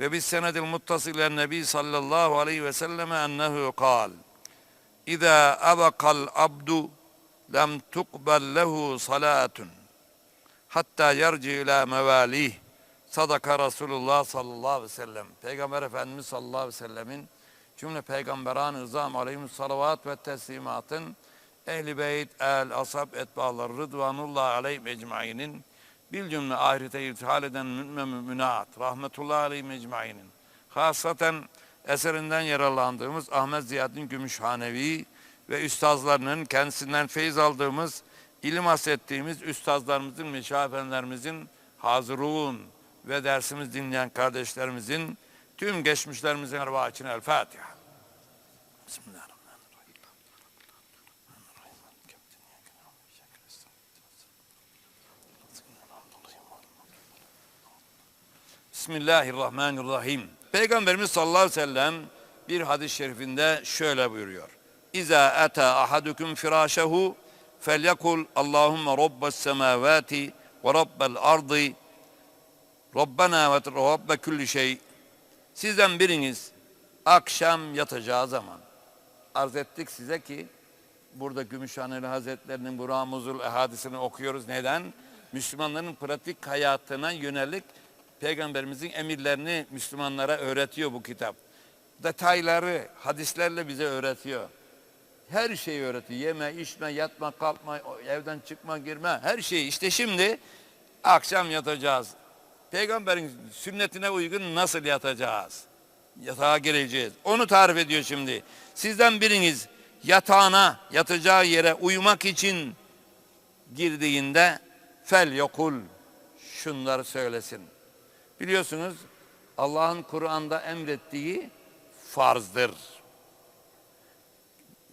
Ve bis senedil muttasilen nebi sallallahu aleyhi ve selleme ennehu kal. İza abakal abdu lem tukbel lehu salatun. Hatta yerci ila mevalih. Sadaka Resulullah sallallahu aleyhi ve sellem. Peygamber Efendimiz sallallahu aleyhi ve sellemin cümle peygamberan-ı ızam aleyhimus salavat ve teslimatın ehli beyt, el, asab, etbalar, rıdvanullah aleyhi ecmainin bil cümle ahirete irtihal eden mümin müminat, rahmetullahi aleyhi ecmainin. Hasaten eserinden yararlandığımız Ahmet Ziyaddin Gümüşhanevi ve üstazlarının kendisinden feyiz aldığımız, ilim hasrettiğimiz üstazlarımızın, meşafenlerimizin hazırun ve dersimiz dinleyen kardeşlerimizin tüm geçmişlerimizin için El Fatiha. Bismillahirrahmanirrahim. Bismillahirrahmanirrahim. Peygamberimiz sallallahu aleyhi ve sellem bir hadis-i şerifinde şöyle buyuruyor. İza ata ahadukum firashehu felyekul Allahumme rabbes semavati ve rabbel ardı Rabbena ve Rabbe külli şey. Sizden biriniz akşam yatacağı zaman arz ettik size ki burada Gümüşhaneli Hazretlerinin bu Ramuzul Ehadisini okuyoruz. Neden? Müslümanların pratik hayatına yönelik Peygamberimizin emirlerini Müslümanlara öğretiyor bu kitap. Detayları hadislerle bize öğretiyor. Her şeyi öğretiyor. Yeme, içme, yatma, kalkma, evden çıkma, girme. Her şeyi. İşte şimdi akşam yatacağız. Peygamberin sünnetine uygun nasıl yatacağız? Yatağa gireceğiz. Onu tarif ediyor şimdi. Sizden biriniz yatağına, yatacağı yere uyumak için girdiğinde fel yokul şunları söylesin. Biliyorsunuz Allah'ın Kur'an'da emrettiği farzdır.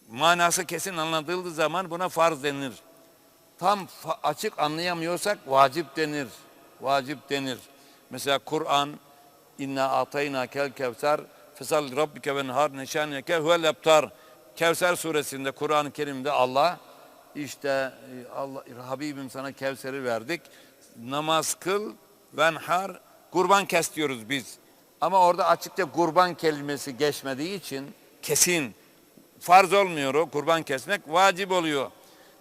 Manası kesin anlatıldığı zaman buna farz denir. Tam açık anlayamıyorsak vacip denir. Vacip denir. Mesela Kur'an inna atayna kel kevser fesal rabbike ve nehar neşaneke huvel ebtar. Kevser suresinde Kur'an-ı Kerim'de Allah işte Allah Habibim sana Kevser'i verdik. Namaz kıl venhar kurban kes diyoruz biz. Ama orada açıkça kurban kelimesi geçmediği için kesin farz olmuyor o kurban kesmek vacip oluyor.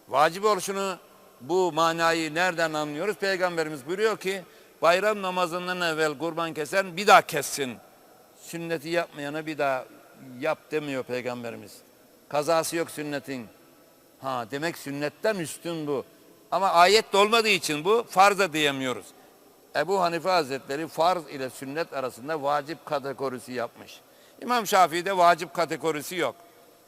Vacip oluşunu bu manayı nereden anlıyoruz? Peygamberimiz buyuruyor ki bayram namazından evvel kurban kesen bir daha kessin. Sünneti yapmayana bir daha yap demiyor Peygamberimiz. Kazası yok sünnetin. Ha demek sünnetten üstün bu. Ama ayet olmadığı için bu farza diyemiyoruz. Ebu Hanife Hazretleri farz ile sünnet arasında vacip kategorisi yapmış. İmam Şafii'de vacip kategorisi yok.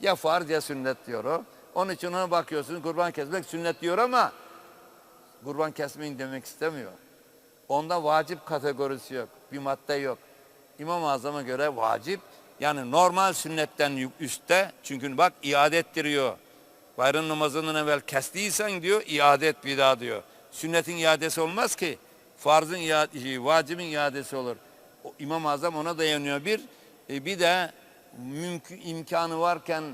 Ya farz ya sünnet diyor o. Onun için ona bakıyorsun kurban kesmek sünnet diyor ama kurban kesmeyin demek istemiyor. Onda vacip kategorisi yok. Bir madde yok. İmam-ı Azam'a göre vacip yani normal sünnetten üstte çünkü bak iade ettiriyor. Bayram namazından evvel kestiysen diyor iade et bir daha diyor. Sünnetin iadesi olmaz ki. Farzın iadesi, vacibin iadesi olur. O, İmam-ı Azam ona dayanıyor bir. E, bir de mümkün imkanı varken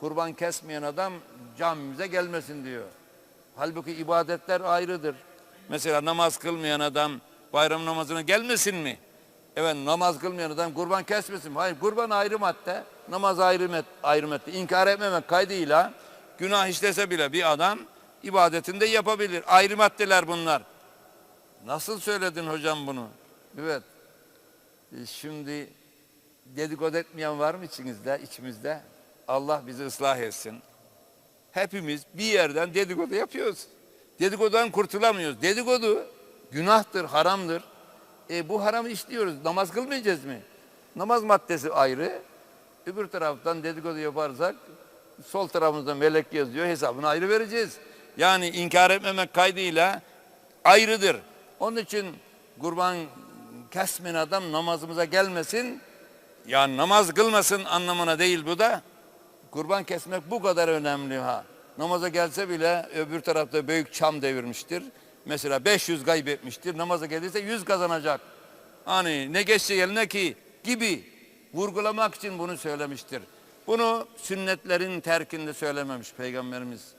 kurban kesmeyen adam camimize gelmesin diyor. Halbuki ibadetler ayrıdır. Mesela namaz kılmayan adam bayram namazına gelmesin mi? Evet namaz kılmayan adam kurban kesmesin? Hayır kurban ayrı madde, namaz ayrı, met, ayrı madde. İnkar etmemek kaydıyla günah işlese bile bir adam ibadetinde yapabilir. Ayrı maddeler bunlar. Nasıl söyledin hocam bunu? Evet. E şimdi dedikodu etmeyen var mı içinizde, içimizde? Allah bizi ıslah etsin. Hepimiz bir yerden dedikodu yapıyoruz. Dedikodudan kurtulamıyoruz. Dedikodu günahtır, haramdır. E bu haramı işliyoruz. Namaz kılmayacağız mı? Namaz maddesi ayrı. Öbür taraftan dedikodu yaparsak sol tarafımızda melek yazıyor hesabını ayrı vereceğiz. Yani inkar etmemek kaydıyla ayrıdır. Onun için kurban kesmeyen adam namazımıza gelmesin. Yani namaz kılmasın anlamına değil bu da. Kurban kesmek bu kadar önemli ha. Namaza gelse bile öbür tarafta büyük çam devirmiştir. Mesela 500 kaybetmiştir. Namaza gelirse 100 kazanacak. Hani ne geçse eline ki gibi vurgulamak için bunu söylemiştir. Bunu sünnetlerin terkinde söylememiş Peygamberimiz.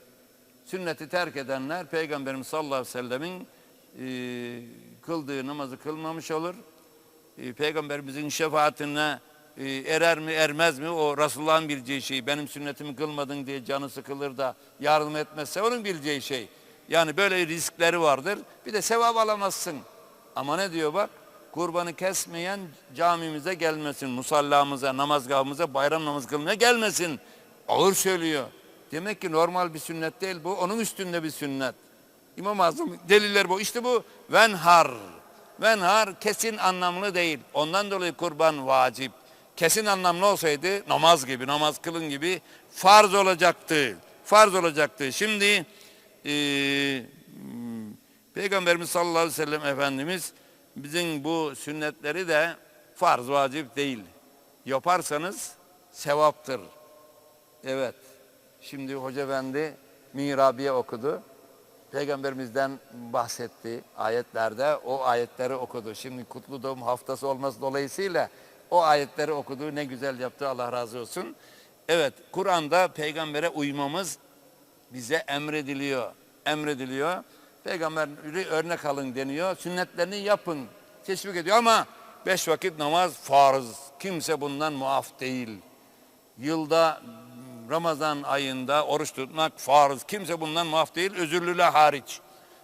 Sünneti terk edenler Peygamberimiz sallallahu aleyhi ve sellemin e, kıldığı namazı kılmamış olur. E, Peygamberimizin şefaatine e, erer mi ermez mi o Resulullah'ın bileceği şey. Benim sünnetimi kılmadın diye canı sıkılır da yardım etmezse onun bileceği şey. Yani böyle riskleri vardır. Bir de sevap alamazsın. Ama ne diyor bak? Kurbanı kesmeyen camimize gelmesin, musallamıza, namazgahımıza, bayram namaz kılmaya gelmesin. Ağır söylüyor. Demek ki normal bir sünnet değil bu. Onun üstünde bir sünnet. İmam Azam deliller bu. İşte bu venhar. Venhar kesin anlamlı değil. Ondan dolayı kurban vacip. Kesin anlamlı olsaydı namaz gibi, namaz kılın gibi farz olacaktı. Farz olacaktı. Şimdi eee Peygamberimiz sallallahu aleyhi ve sellem Efendimiz bizim bu sünnetleri de farz vacip değil. Yaparsanız sevaptır. Evet. Şimdi Hoca Efendi Mirabiye okudu. Peygamberimizden bahsetti ayetlerde. O ayetleri okudu. Şimdi kutlu doğum haftası olması dolayısıyla o ayetleri okudu. Ne güzel yaptı Allah razı olsun. Evet Kur'an'da peygambere uymamız bize emrediliyor. Emrediliyor. Peygamberi örnek alın deniyor. Sünnetlerini yapın. Teşvik ediyor ama beş vakit namaz farz. Kimse bundan muaf değil. Yılda Ramazan ayında oruç tutmak farz. Kimse bundan muaf değil. Özürlüler hariç.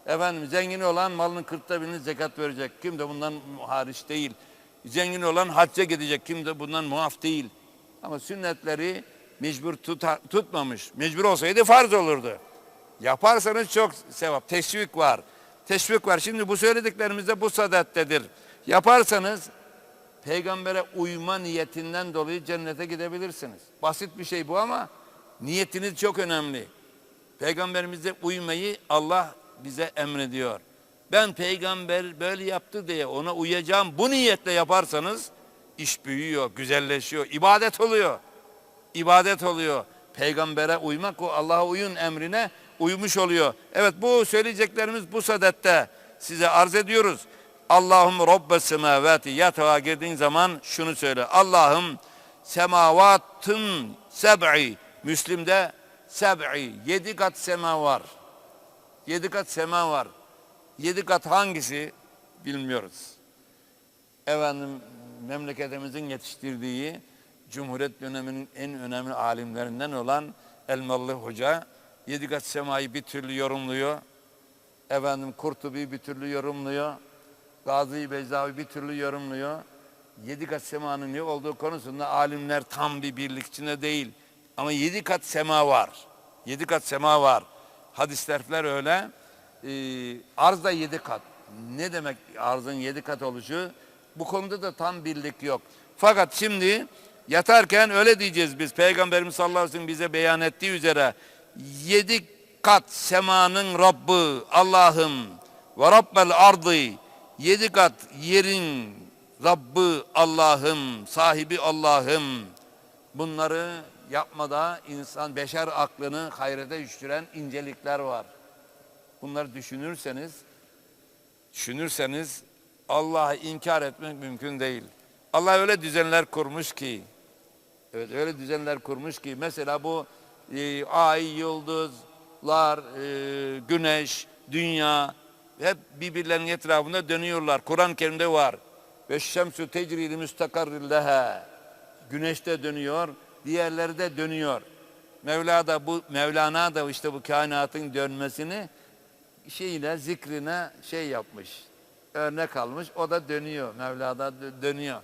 Efendim zengin olan malının kırkta birini zekat verecek. Kim de bundan hariç değil. Zengin olan hacca gidecek. Kim de bundan muaf değil. Ama sünnetleri mecbur tuta- tutmamış. Mecbur olsaydı farz olurdu. Yaparsanız çok sevap. Teşvik var. Teşvik var. Şimdi bu söylediklerimizde bu sadettedir. Yaparsanız peygambere uyma niyetinden dolayı cennete gidebilirsiniz. Basit bir şey bu ama niyetiniz çok önemli. Peygamberimize uymayı Allah bize emrediyor. Ben peygamber böyle yaptı diye ona uyacağım. Bu niyetle yaparsanız iş büyüyor, güzelleşiyor, ibadet oluyor. İbadet oluyor. Peygambere uymak o Allah'a uyun emrine uymuş oluyor. Evet bu söyleyeceklerimiz bu sadette size arz ediyoruz. Allahum Rabbes semavati yatağa girdiğin zaman şunu söyle. Allah'ım semavatın seb'i Müslim'de seb'i yedi kat sema var. Yedi kat sema var. Yedi kat hangisi bilmiyoruz. Efendim memleketimizin yetiştirdiği Cumhuriyet döneminin en önemli alimlerinden olan Elmalı Hoca yedi kat semayı bir türlü yorumluyor. Efendim Kurtubi bir türlü yorumluyor. Gazi Beyzavi bir türlü yorumluyor. Yedi kat semanın ne olduğu konusunda alimler tam bir birlik içinde değil. Ama yedi kat sema var. Yedi kat sema var. Hadisler öyle. Ee, arz da yedi kat. Ne demek arzın yedi kat oluşu? Bu konuda da tam birlik yok. Fakat şimdi yatarken öyle diyeceğiz biz. Peygamberimiz sallallahu aleyhi ve sellem bize beyan ettiği üzere yedi kat semanın Rabbi Allah'ım ve Rabbel ardı yedi kat yerin Rabbi Allah'ım sahibi Allah'ım bunları yapmada insan beşer aklını hayrete düşüren incelikler var. Bunları düşünürseniz düşünürseniz Allah'ı inkar etmek mümkün değil. Allah öyle düzenler kurmuş ki evet öyle düzenler kurmuş ki mesela bu e, ay, yıldızlar, e, güneş, dünya hep birbirlerinin etrafında dönüyorlar. Kur'an-ı Kerim'de var. Ve şemsu tecrili müstakarril leha. Güneş de dönüyor, diğerleri de dönüyor. Mevla da bu Mevlana da işte bu kainatın dönmesini şeyine, zikrine şey yapmış. Örnek almış. O da dönüyor. Mevla da dö- dönüyor.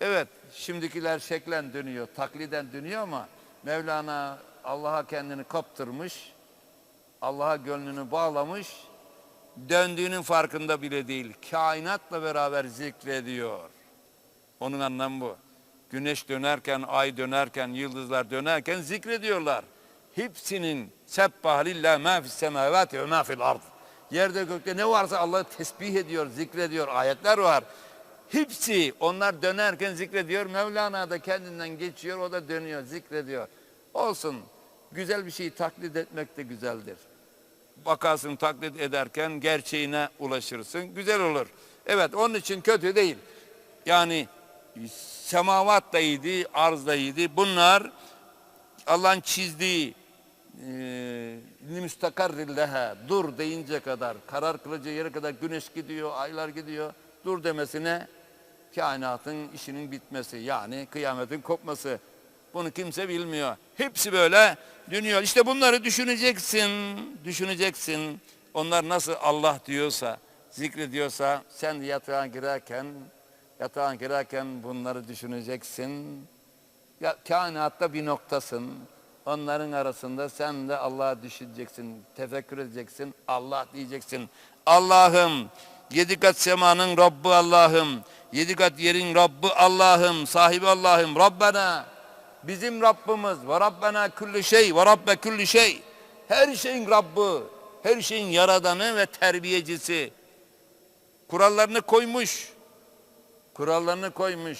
Evet, şimdikiler şeklen dönüyor, takliden dönüyor ama Mevlana Allah'a kendini kaptırmış, Allah'a gönlünü bağlamış, döndüğünün farkında bile değil. Kainatla beraber zikrediyor. Onun anlamı bu. Güneş dönerken, ay dönerken, yıldızlar dönerken zikrediyorlar. Hepsinin sebbah lillah ma fis semavati ve ma fil ard. Yerde gökte ne varsa Allah'ı tesbih ediyor, zikrediyor. Ayetler var. Hepsi onlar dönerken zikrediyor. Mevlana da kendinden geçiyor, o da dönüyor, zikrediyor. Olsun. Güzel bir şeyi taklit etmek de güzeldir. Bakarsın taklit ederken gerçeğine ulaşırsın. Güzel olur. Evet onun için kötü değil. Yani semavat da iyiydi, arz da iyiydi. Bunlar Allah'ın çizdiği müstakarrilleha dur deyince kadar karar kılacağı yere kadar güneş gidiyor, aylar gidiyor. Dur demesine kainatın işinin bitmesi yani kıyametin kopması. Bunu kimse bilmiyor. Hepsi böyle dönüyor. İşte bunları düşüneceksin, düşüneceksin. Onlar nasıl Allah diyorsa, zikrediyorsa sen yatağa girerken, yatağa girerken bunları düşüneceksin. Ya, kainatta bir noktasın. Onların arasında sen de Allah'ı düşüneceksin, tefekkür edeceksin, Allah diyeceksin. Allah'ım, yedi kat semanın Rabbi Allah'ım, yedi kat yerin Rabbi Allah'ım, sahibi Allah'ım, Rabbena, bizim Rabbimiz, ve Rabbena külli şey, ve Rabbe külli şey. Her şeyin Rabbi, her şeyin yaradanı ve terbiyecisi. Kurallarını koymuş, kurallarını koymuş.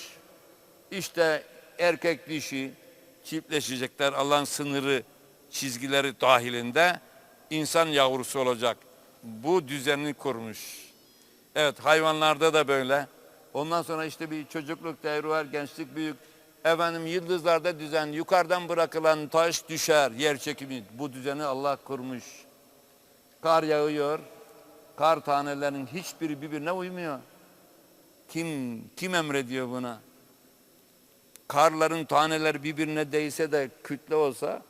İşte erkek dişi çiftleşecekler Allah'ın sınırı çizgileri dahilinde insan yavrusu olacak. Bu düzenini kurmuş. Evet hayvanlarda da böyle. Ondan sonra işte bir çocukluk devri var, gençlik büyük. Efendim yıldızlarda düzen, yukarıdan bırakılan taş düşer, yer çekimi. Bu düzeni Allah kurmuş. Kar yağıyor, kar tanelerinin hiçbiri birbirine uymuyor. Kim kim emrediyor buna? Karların taneleri birbirine değse de kütle olsa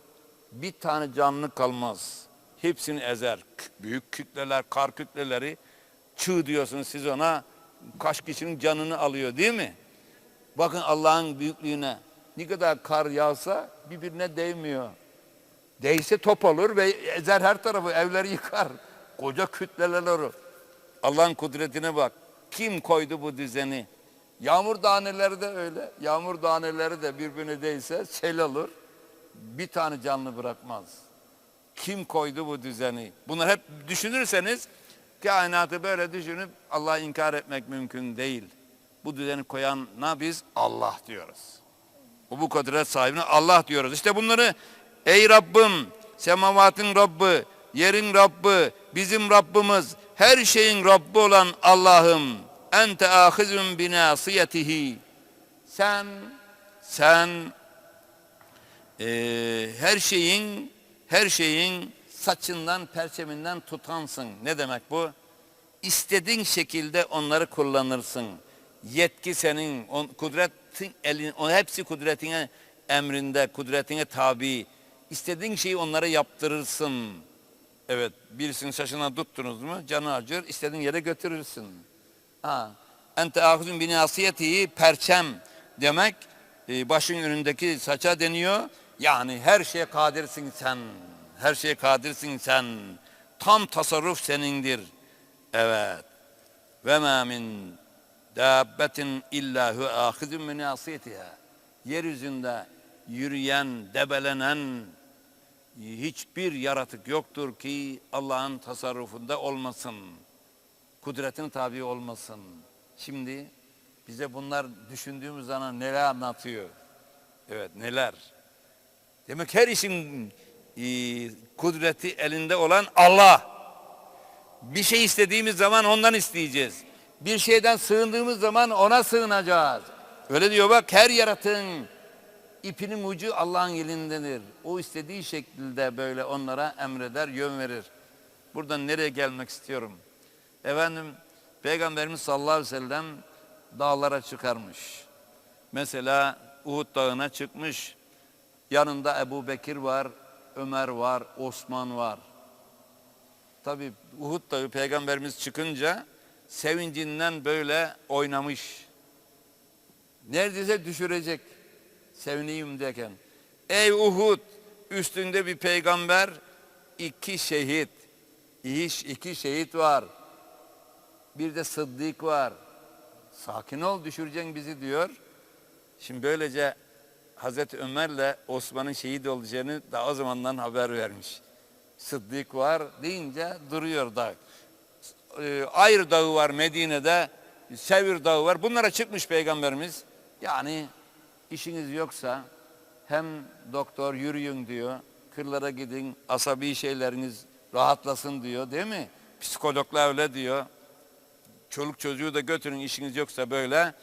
bir tane canlı kalmaz. Hepsini ezer. Büyük kütleler, kar kütleleri çığ diyorsunuz siz ona kaç kişinin canını alıyor değil mi? Bakın Allah'ın büyüklüğüne. Ne kadar kar yağsa birbirine değmiyor. Değse top olur ve ezer her tarafı, evleri yıkar. Koca kütleler olur. Allah'ın kudretine bak. Kim koydu bu düzeni? Yağmur taneleri de öyle. Yağmur taneleri de birbirine değse sel olur. Bir tane canlı bırakmaz. Kim koydu bu düzeni? Bunları hep düşünürseniz kainatı böyle düşünüp Allah'ı inkar etmek mümkün değil. Bu düzeni koyana biz Allah diyoruz. Bu bu kudret sahibine Allah diyoruz. İşte bunları ey Rabbim, semavatın Rabbi, yerin Rabbi, bizim Rabbimiz, her şeyin Rabbi olan Allah'ım. Ente ahizun binasiyetihi. Sen, sen e, her şeyin, her şeyin saçından, perçeminden tutansın. Ne demek bu? İstediğin şekilde onları kullanırsın. Yetki senin, on, kudretin elin, o hepsi kudretine emrinde, kudretine tabi. İstediğin şeyi onlara yaptırırsın. Evet, birisinin şaşına tuttunuz mu canı acır, istediğin yere götürürsün. Ha, ente ahuzun binasiyetihi perçem demek e, başın önündeki saça deniyor. Yani her şeye kadirsin sen. Her şeye kadirsin sen. Tam tasarruf senindir. Evet. Ve ma min dabbetin illa hu ahizun binasiyetiha. Yeryüzünde yürüyen, debelenen hiçbir yaratık yoktur ki Allah'ın tasarrufunda olmasın. Kudretin tabi olmasın. Şimdi bize bunlar düşündüğümüz zaman neler anlatıyor? Evet neler? Demek her işin e, kudreti elinde olan Allah. Bir şey istediğimiz zaman ondan isteyeceğiz. Bir şeyden sığındığımız zaman ona sığınacağız. Öyle diyor bak her yaratığın ipinin ucu Allah'ın elindedir. O istediği şekilde böyle onlara emreder, yön verir. Buradan nereye gelmek istiyorum? Efendim Peygamberimiz sallallahu aleyhi ve sellem dağlara çıkarmış. Mesela Uhud dağına çıkmış. Yanında Ebu Bekir var, Ömer var, Osman var. Tabi Uhud dağı peygamberimiz çıkınca sevincinden böyle oynamış. Neredeyse düşürecek. Sevineyim derken. Ey Uhud üstünde bir peygamber iki şehit. İş iki şehit var. Bir de sıddık var. Sakin ol düşüreceksin bizi diyor. Şimdi böylece Hazreti Ömer'le Osman'ın şehit olacağını daha o zamandan haber vermiş. Sıddık var deyince duruyor dağ. Ee, Ayrı dağı var Medine'de. Sevir dağı var. Bunlara çıkmış peygamberimiz. Yani işiniz yoksa hem doktor yürüyün diyor. Kırlara gidin asabi şeyleriniz rahatlasın diyor değil mi? Psikologlar öyle diyor. Çoluk çocuğu da götürün işiniz yoksa böyle.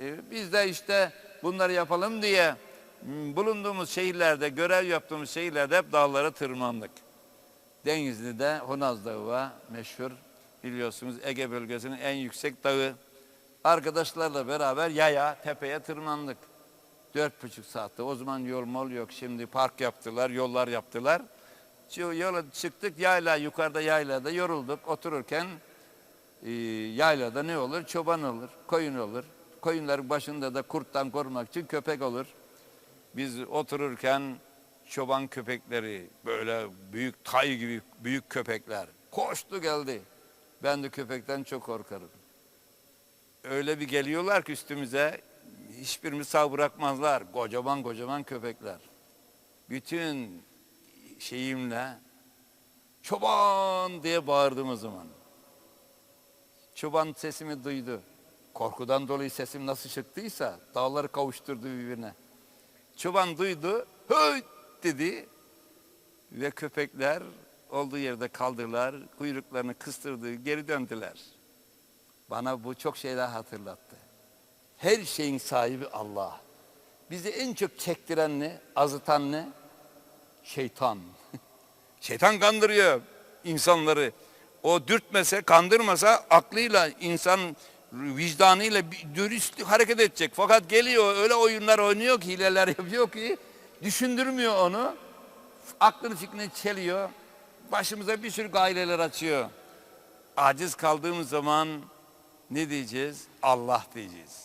Ee, biz de işte bunları yapalım diye m, bulunduğumuz şehirlerde, görev yaptığımız şehirlerde hep dağlara tırmandık. Denizli'de Honaz Dağı var meşhur biliyorsunuz Ege bölgesinin en yüksek dağı. Arkadaşlarla beraber yaya tepeye tırmandık. Dört buçuk saatte o zaman yol mol yok şimdi park yaptılar yollar yaptılar. Yola çıktık yayla yukarıda yaylada yorulduk otururken e, yaylada ne olur? Çoban olur, koyun olur. Koyunların başında da kurttan korumak için köpek olur. Biz otururken çoban köpekleri böyle büyük tay gibi büyük köpekler koştu geldi. Ben de köpekten çok korkarım. Öyle bir geliyorlar ki üstümüze hiçbirimizi sağ bırakmazlar. Kocaman kocaman köpekler. Bütün şeyimle çoban diye bağırdım o zaman. Çoban sesimi duydu. Korkudan dolayı sesim nasıl çıktıysa dağları kavuşturdu birbirine. Çoban duydu, höy dedi ve köpekler olduğu yerde kaldılar, kuyruklarını kıstırdı, geri döndüler. Bana bu çok şeyler hatırlattı. Her şeyin sahibi Allah. Bizi en çok çektiren ne, azıtan ne? Şeytan. Şeytan kandırıyor insanları. O dürtmese, kandırmasa aklıyla, insan vicdanıyla dürüst hareket edecek. Fakat geliyor öyle oyunlar oynuyor ki, hileler yapıyor ki düşündürmüyor onu. Aklını fikrini çeliyor. Başımıza bir sürü gaileler açıyor. Aciz kaldığımız zaman ne diyeceğiz? Allah diyeceğiz.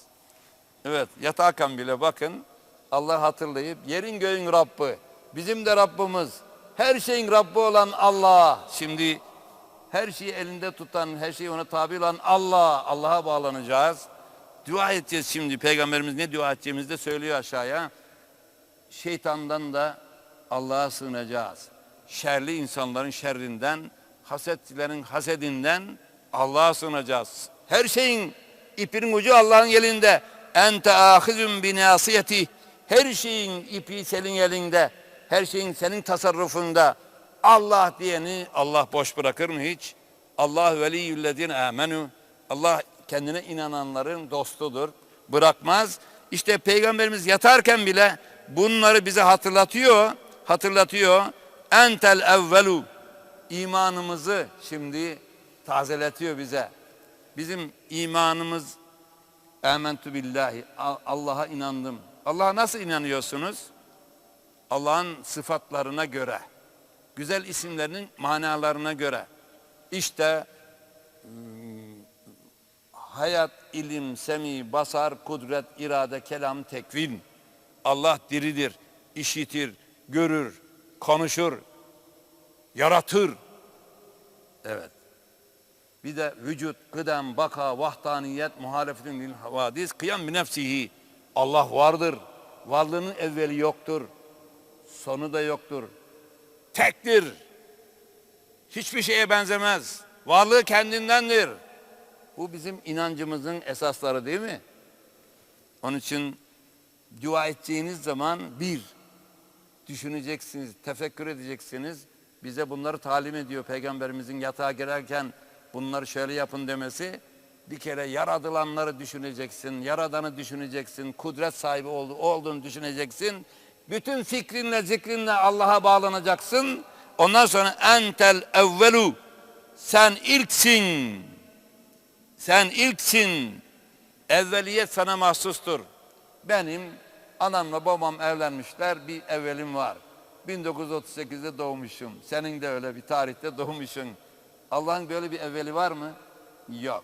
Evet yatarken bile bakın Allah hatırlayıp yerin göğün Rabbi, bizim de Rabbimiz, her şeyin Rabbi olan Allah. Şimdi her şeyi elinde tutan, her şeyi ona tabi olan Allah, Allah'a bağlanacağız. Dua edeceğiz şimdi. Peygamberimiz ne dua edeceğimizi de söylüyor aşağıya. Şeytandan da Allah'a sığınacağız. Şerli insanların şerrinden, hasetçilerin hasedinden Allah'a sığınacağız. Her şeyin ipin ucu Allah'ın elinde. Ente ahizun bi nasiyeti. Her şeyin ipi senin elinde. Her şeyin senin tasarrufunda. Allah diyeni Allah boş bırakır mı hiç? Allah veliyyüllezine amenu. Allah kendine inananların dostudur. Bırakmaz. İşte peygamberimiz yatarken bile bunları bize hatırlatıyor. Hatırlatıyor. Entel evvelu. İmanımızı şimdi tazeletiyor bize. Bizim imanımız Âmentu billahi. Allah'a inandım. Allah'a nasıl inanıyorsunuz? Allah'ın sıfatlarına göre. Güzel isimlerinin manalarına göre. İşte hmm, hayat, ilim, semi, basar, kudret, irade, kelam, tekvin. Allah diridir, işitir, görür, konuşur, yaratır. Evet. Bir de vücut, kıdem, baka, vahdaniyet, muhalefetin lil havadis, kıyam bi nefsihi. Allah vardır. Varlığının evveli yoktur. Sonu da yoktur. Tektir. Hiçbir şeye benzemez. Varlığı kendindendir. Bu bizim inancımızın esasları değil mi? Onun için dua edeceğiniz zaman bir, düşüneceksiniz, tefekkür edeceksiniz. Bize bunları talim ediyor Peygamberimizin yatağa girerken bunları şöyle yapın demesi. Bir kere yaradılanları düşüneceksin, yaradanı düşüneceksin, kudret sahibi olduğunu düşüneceksin. Bütün fikrinle, zikrinle Allah'a bağlanacaksın. Ondan sonra entel evvelu. Sen ilksin. Sen ilksin. Evveliyet sana mahsustur. Benim anamla babam evlenmişler. Bir evvelim var. 1938'de doğmuşum. Senin de öyle bir tarihte doğmuşsun. Allah'ın böyle bir evveli var mı? Yok.